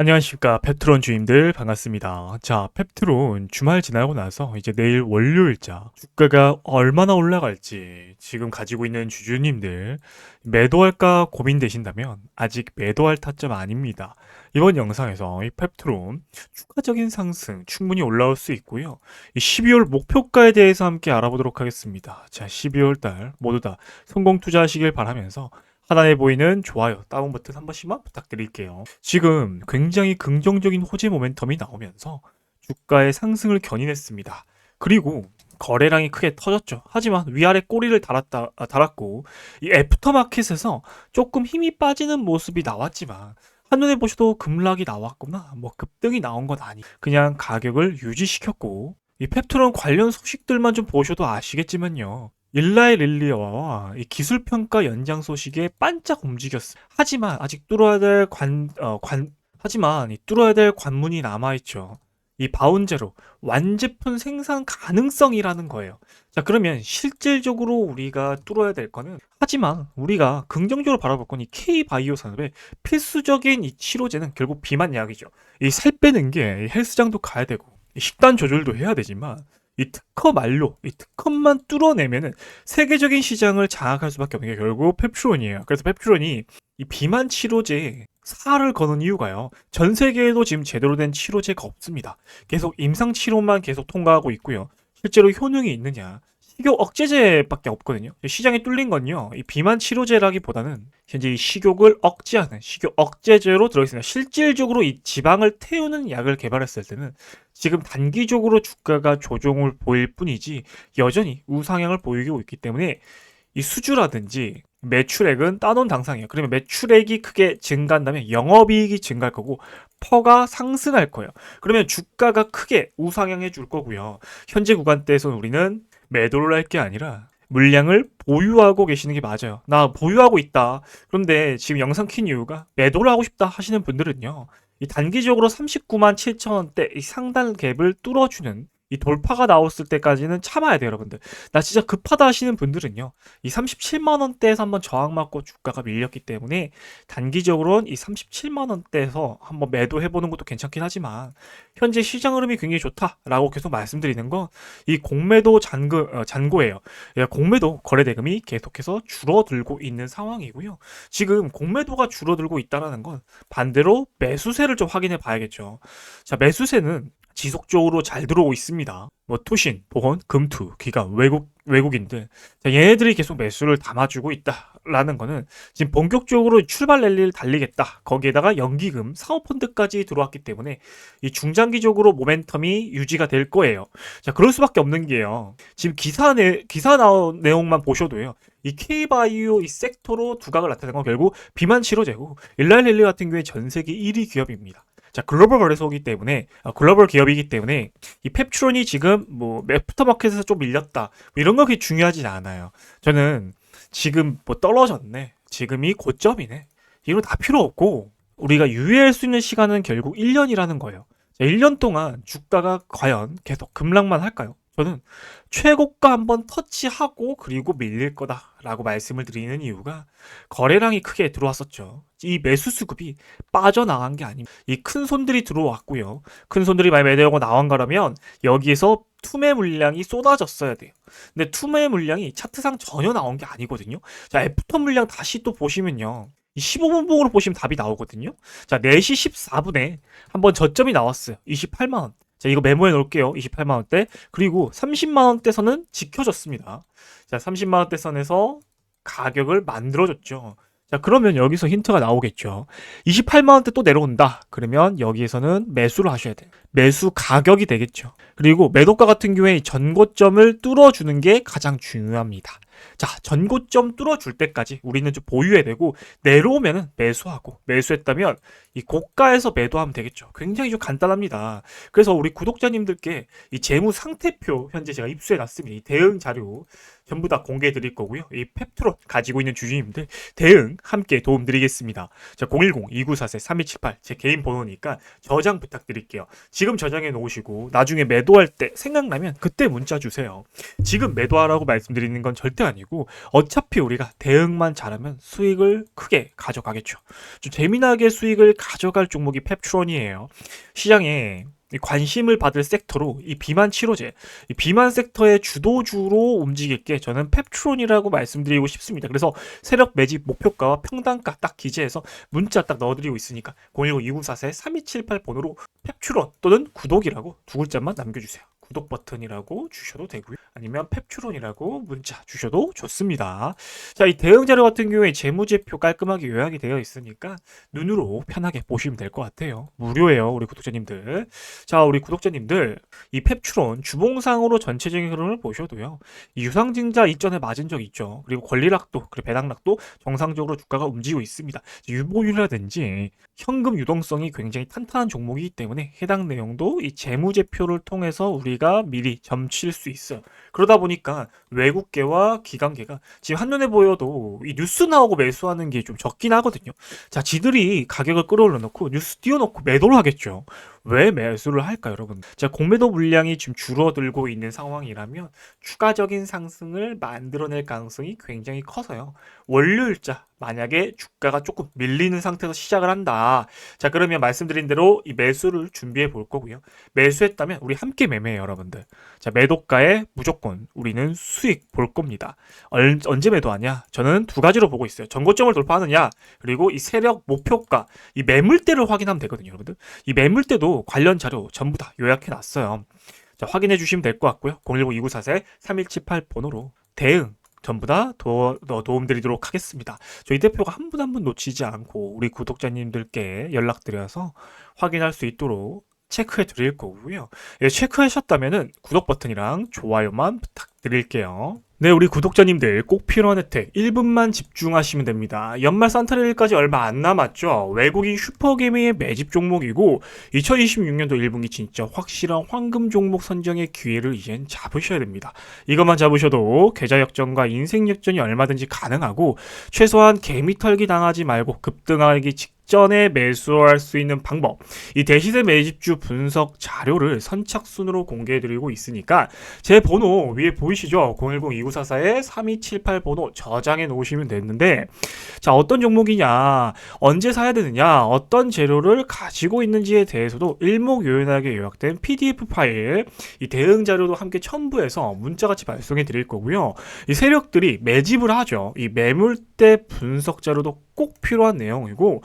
안녕하십니까 펩트론 주임들 반갑습니다. 자 펩트론 주말 지나고 나서 이제 내일 월요일자 주가가 얼마나 올라갈지 지금 가지고 있는 주주님들 매도할까 고민되신다면 아직 매도할 타점 아닙니다. 이번 영상에서 이 펩트론 추가적인 상승 충분히 올라올 수 있고요. 이 12월 목표가에 대해서 함께 알아보도록 하겠습니다. 자 12월 달 모두 다 성공 투자하시길 바라면서 하단에 보이는 좋아요, 다운 버튼 한 번씩만 부탁드릴게요. 지금 굉장히 긍정적인 호재 모멘텀이 나오면서 주가의 상승을 견인했습니다. 그리고 거래량이 크게 터졌죠. 하지만 위아래 꼬리를 달았다, 아, 달았고 이 애프터마켓에서 조금 힘이 빠지는 모습이 나왔지만 한눈에 보셔도 급락이 나왔거나 뭐 급등이 나온 건 아니. 그냥 가격을 유지시켰고 이 펩트론 관련 소식들만 좀 보셔도 아시겠지만요. 일라의 릴리아와 이 기술 평가 연장 소식에 반짝 움직였어. 하지만 아직 뚫어야 될 관, 어, 관, 하지만 이 뚫어야 될 관문이 남아있죠. 이 바운제로 완제품 생산 가능성이라는 거예요. 자, 그러면 실질적으로 우리가 뚫어야 될 거는 하지만 우리가 긍정적으로 바라볼 건 이 K바이오 산업의 필수적인 이 치료제는 결국 비만 약이죠. 이 살 빼는 게 헬스장도 가야 되고 이 식단 조절도 해야 되지만 이 특허 말로 이 특허만 뚫어내면은 세계적인 시장을 장악할 수밖에 없는 게 결국 펩트론이에요. 그래서 펩트론이 이 비만 치료제에 살을 거는 이유가요. 전 세계에도 지금 제대로 된 치료제가 없습니다. 계속 임상 치료만 계속 통과하고 있고요. 실제로 효능이 있느냐? 식욕 억제제밖에 없거든요. 시장이 뚫린 건요. 이 비만 치료제라기보다는 현재 이 식욕을 억제하는 식욕 억제제로 들어있습니다. 실질적으로 이 지방을 태우는 약을 개발했을 때는 지금 단기적으로 주가가 조정을 보일 뿐이지 여전히 우상향을 보이고 있기 때문에 이 수주라든지 매출액은 따놓은 당상이에요. 그러면 매출액이 크게 증가한다면 영업이익이 증가할 거고 퍼가 상승할 거예요. 그러면 주가가 크게 우상향해 줄 거고요. 현재 구간대에서는 우리는 매도를 할 게 아니라 물량을 보유하고 계시는 게 맞아요. 나 보유하고 있다. 그런데 지금 영상 킨 이유가 매도를 하고 싶다 하시는 분들은요. 이 단기적으로 39만 7천 원대 이 상단 갭을 뚫어주는 이 돌파가 나왔을 때까지는 참아야 돼요, 여러분들. 나 진짜 급하다 하시는 분들은요. 이 37만 원대에서 한번 저항 맞고 주가가 밀렸기 때문에 단기적으로는 이 37만 원대에서 한번 매도해 보는 것도 괜찮긴 하지만 현재 시장 흐름이 굉장히 좋다라고 계속 말씀드리는 건 이 공매도 잔고 어, 잔고예요. 예, 공매도 거래 대금이 계속해서 줄어들고 있는 상황이고요. 지금 공매도가 줄어들고 있다라는 건 반대로 매수세를 좀 확인해 봐야겠죠. 자, 매수세는 지속적으로 잘 들어오고 있습니다. 뭐 투신, 보건, 금투, 기관, 외국 외국인들 자, 얘네들이 계속 매수를 담아주고 있다라는 거는 지금 본격적으로 출발 랠리를 달리겠다. 거기에다가 연기금, 사모펀드까지 들어왔기 때문에 이 중장기적으로 모멘텀이 유지가 될 거예요. 자, 그럴 수밖에 없는 게요. 지금 기사 내 기사 나온 내용만 보셔도요. 이 K바이오 이 섹터로 두각을 나타낸 건 결국 비만 치료제고 일라일 릴리 같은 경우에 전 세계 1위 기업입니다. 자, 글로벌 거래소이기 때문에, 아, 글로벌 기업이기 때문에, 이 펩트론이 지금 뭐, 애프터마켓에서 좀 밀렸다. 뭐 이런 거 그렇게 중요하진 않아요. 저는 지금 뭐 떨어졌네. 지금이 고점이네. 이거 다 필요 없고, 우리가 유의할 수 있는 시간은 결국 1년이라는 거예요. 자, 1년 동안 주가가 과연 계속 급락만 할까요? 저는 최고가 한번 터치하고 그리고 밀릴 거다라고 말씀을 드리는 이유가 거래량이 크게 들어왔었죠. 이 매수 수급이 빠져나간 게 아닙니다. 이 큰 손들이 들어왔고요. 큰 손들이 많이 매도하고 나온 거라면 여기에서 투매 물량이 쏟아졌어야 돼요. 근데 투매 물량이 차트상 전혀 나온 게 아니거든요. 자, 애프터 물량 다시 또 보시면요. 이 15분 봉으로 보시면 답이 나오거든요. 자, 4시 14분에 한번 저점이 나왔어요. 28만원. 자, 이거 메모해 놓을게요. 28만 원대. 그리고 30만 원대 선은 지켜졌습니다. 자, 30만 원대 선에서 가격을 만들어줬죠. 자, 그러면 여기서 힌트가 나오겠죠. 28만원대 또 내려온다. 그러면 여기에서는 매수를 하셔야 돼요. 매수 가격이 되겠죠. 그리고 매도가 같은 경우에 전고점을 뚫어주는 게 가장 중요합니다. 자, 전고점 뚫어줄 때까지 우리는 좀 보유해야 되고, 내려오면은 매수하고, 매수했다면 이 고가에서 매도하면 되겠죠. 굉장히 좀 간단합니다. 그래서 우리 구독자님들께 이 재무 상태표 현재 제가 입수해 놨습니다. 이 대응 자료 전부 다 공개해 드릴 거고요. 이 펩트론 가지고 있는 주주님들 대응 함께 도움 드리겠습니다. 자, 010-2944-3278 제 개인 번호니까 저장 부탁드릴게요. 지금 저장해 놓으시고 나중에 매도할 때 생각나면 그때 문자 주세요. 지금 매도하라고 말씀드리는 건 절대 아니고 어차피 우리가 대응만 잘하면 수익을 크게 가져가겠죠. 좀 재미나게 수익을 가져갈 종목이 펩트론이에요. 시장에 이 관심을 받을 섹터로 이 비만 치료제, 이 비만 섹터의 주도주로 움직일 게 저는 펩트론이라고 말씀드리고 싶습니다. 그래서 세력 매집 목표가와 평단가 딱 기재해서 문자 딱 넣어드리고 있으니까 010-2944-3278 번호로 펩트론 또는 구독이라고 두 글자만 남겨주세요. 구독 버튼이라고 주셔도 되고요. 아니면 펩트론이라고 문자 주셔도 좋습니다. 자, 이 대응 자료 같은 경우에 재무제표 깔끔하게 요약이 되어 있으니까 눈으로 편하게 보시면 될 것 같아요. 무료예요, 우리 구독자님들. 자, 우리 구독자님들, 이 펩트론 주봉상으로 전체적인 흐름을 보셔도요. 이 유상증자 이전에 맞은 적 있죠. 그리고 권리락도, 그리고 배당락도 정상적으로 주가가 움직이고 있습니다. 유보율이라든지 현금 유동성이 굉장히 탄탄한 종목이기 때문에 해당 내용도 이 재무제표를 통해서 우리 가 미리 점칠 수 있어요. 그러다 보니까 외국계와 기관계가 지금 한눈에 보여도 이 뉴스 나오고 매수하는 게 좀 적긴 하거든요. 자, 지들이 가격을 끌어올려 놓고 뉴스 띄워놓고 매도를 하겠죠. 왜 매수를 할까, 여러분? 자, 공매도 물량이 지금 줄어들고 있는 상황이라면 추가적인 상승을 만들어낼 가능성이 굉장히 커서요. 월요일자 만약에 주가가 조금 밀리는 상태에서 시작을 한다. 자, 그러면 말씀드린 대로 이 매수를 준비해 볼 거고요. 매수했다면 우리 함께 매매해요, 여러분들. 자, 매도가에 무조건 우리는 수익 볼 겁니다. 얼, 언제 매도하냐? 저는 두 가지로 보고 있어요. 전고점을 돌파하느냐, 그리고 이 세력 목표가, 이 매물대를 확인하면 되거든요, 여러분들. 이 매물대도 관련 자료 전부 다 요약해 놨어요. 자, 확인해 주시면 될 것 같고요. 010-2944-3178 번호로 대응 전부 다 도,움 드리도록 하겠습니다. 저희 대표가 한 분 한 분 놓치지 않고 우리 구독자님들께 연락드려서 확인할 수 있도록 체크해 드릴 거고요. 예, 체크하셨다면 구독 버튼이랑 좋아요만 부탁드릴게요. 네, 우리 구독자님들 꼭 필요한 혜택 1분만 집중하시면 됩니다. 연말 산타레일까지 얼마 안 남았죠. 외국인 슈퍼게임의 매집 종목이고 2026년도 1분기 진짜 확실한 황금 종목 선정의 기회를 이젠 잡으셔야 됩니다. 이것만 잡으셔도 계좌 역전과 인생 역전이 얼마든지 가능하고 최소한 개미 털기 당하지 말고 급등하기 직전 에 매수할 수 있는 방법. 이 대시세 매집주 분석 자료를 선착순으로 공개해드리고 있으니까 제 번호 위에 보이시죠? 010-2944-3278 번호 저장해 놓으시면 되는데 자 어떤 종목이냐? 언제 사야 되느냐? 어떤 재료를 가지고 있는지에 대해서도 일목요연하게 요약된 PDF 파일 이 대응 자료도 함께 첨부해서 문자같이 발송해 드릴 거고요. 이 세력들이 매집을 하죠. 이 매물대 분석 자료도 꼭 필요한 내용이고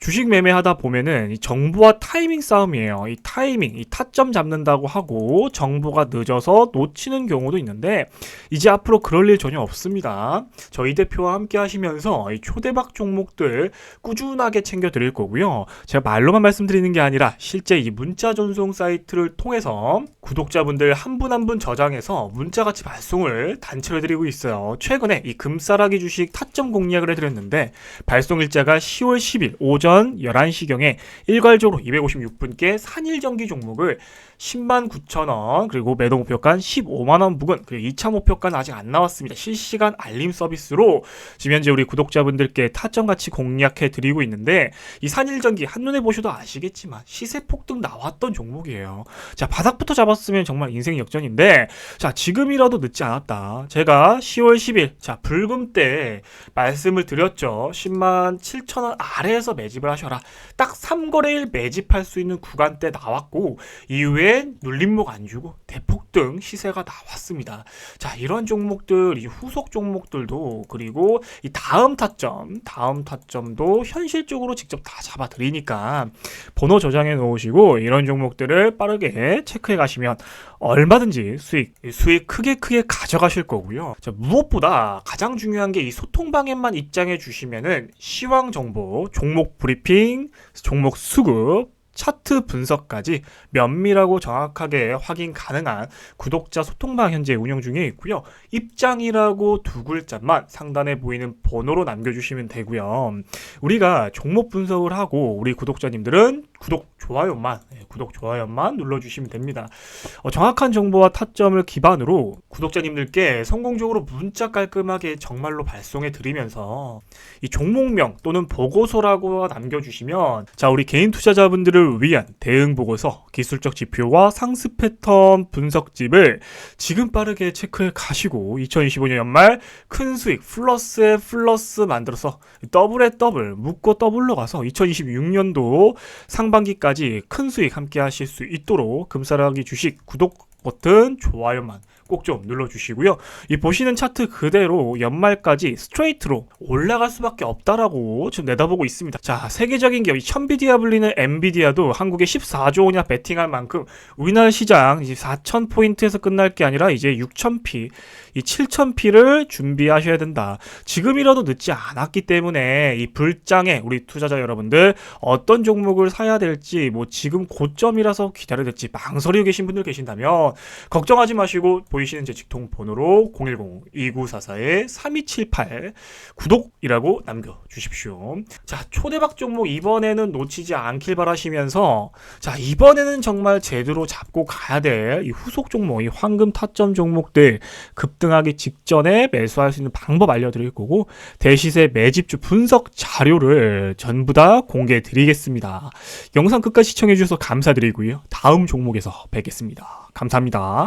주식 매매하다 보면은 이 정보와 타이밍 싸움이에요. 이 타이밍, 이 타점 잡는다고 하고 정보가 늦어서 놓치는 경우도 있는데 이제 앞으로 그럴 일 전혀 없습니다. 저희 대표와 함께 하시면서 이 초대박 종목들 꾸준하게 챙겨 드릴 거고요. 제가 말로만 말씀드리는 게 아니라 실제 이 문자 전송 사이트를 통해서 구독자분들 한 분 한분 저장해서 문자같이 발송을 단체로 해드리고 있어요. 최근에 이 금싸라기 주식 타점 공략을 해드렸는데 발송 일자가 10월 10일 오전 오전 11시경에 일괄적으로 256분께 산일전기 종목을 10만 9천 원 그리고 매도 목표가는 15만 원 부근 그리고 2차 목표가는 아직 안 나왔습니다. 실시간 알림 서비스로 지금 현재 우리 구독자분들께 타점 같이 공략해 드리고 있는데 이 산일전기 한눈에 보셔도 아시겠지만 시세 폭등 나왔던 종목이에요. 자 바닥부터 잡았으면 정말 인생 역전인데 자 지금이라도 늦지 않았다. 제가 10월 10일 자 불금 때 말씀을 드렸죠. 10만 7천 원 아래에서 매집을 하셔라. 딱 3거래일 매집할 수 있는 구간대 나왔고 이후에 웬 눌림목 안 주고 대폭등 시세가 나왔습니다. 자, 이런 종목들, 이 후속 종목들도 그리고 이 다음 타점, 다음 타점도 현실적으로 직접 다 잡아 드리니까 번호 저장해 놓으시고 이런 종목들을 빠르게 체크해 가시면 얼마든지 수익, 수익 크게 크게 가져가실 거고요. 자, 무엇보다 가장 중요한 게 이 소통 방에만 입장해 주시면은 시황 정보, 종목 브리핑, 종목 수급, 차트 분석까지 면밀하고 정확하게 확인 가능한 구독자 소통방 현재 운영 중에 있고요. 입장이라고 두 글자만 상단에 보이는 번호로 남겨주시면 되고요. 우리가 종목 분석을 하고 우리 구독자님들은 구독, 좋아요만, 예, 구독, 좋아요만 눌러주시면 됩니다. 어, 정확한 정보와 타점을 기반으로 구독자님들께 성공적으로 문자 깔끔하게 정말로 발송해 드리면서 이 종목명 또는 보고서라고 남겨주시면 자 우리 개인 투자자분들을 위한 대응 보고서, 기술적 지표와 상승 패턴 분석집을 지금 빠르게 체크해 가시고 2025년 연말 큰 수익 플러스에 플러스 만들어서 더블에 더블 묶고 더블로 가서 2026년도 상 반기까지 큰 수익 함께 하실 수 있도록 금사라기 주식 구독 버튼 좋아요만 꼭 좀 눌러주시고요. 이 보시는 차트 그대로 연말까지 스트레이트로 올라갈 수밖에 없다라고 지금 내다보고 있습니다. 자, 세계적인 기업, 이 천비디아 불리는 엔비디아도 한국에 14조 원이나 베팅할 만큼 우리나라 시장 이제 4천 포인트에서 끝날 게 아니라 이제 6천 피, 이 7천 피를 준비하셔야 된다. 지금이라도 늦지 않았기 때문에 이 불장에 우리 투자자 여러분들 어떤 종목을 사야 될지 뭐 지금 고점이라서 기다려야 될지 망설이고 계신 분들 계신다면 걱정하지 마시고 보이시는 제 직통 번호로 010-2944-3278 구독이라고 남겨주십시오. 자, 초대박 종목 이번에는 놓치지 않길 바라시면서 자, 이번에는 정말 제대로 잡고 가야 될 이 후속 종목, 이 황금 타점 종목들 급등하기 직전에 매수할 수 있는 방법 알려드릴 거고 대시세 매집주 분석 자료를 전부 다 공개해 드리겠습니다. 영상 끝까지 시청해 주셔서 감사드리고요. 다음 종목에서 뵙겠습니다. 감사합니다.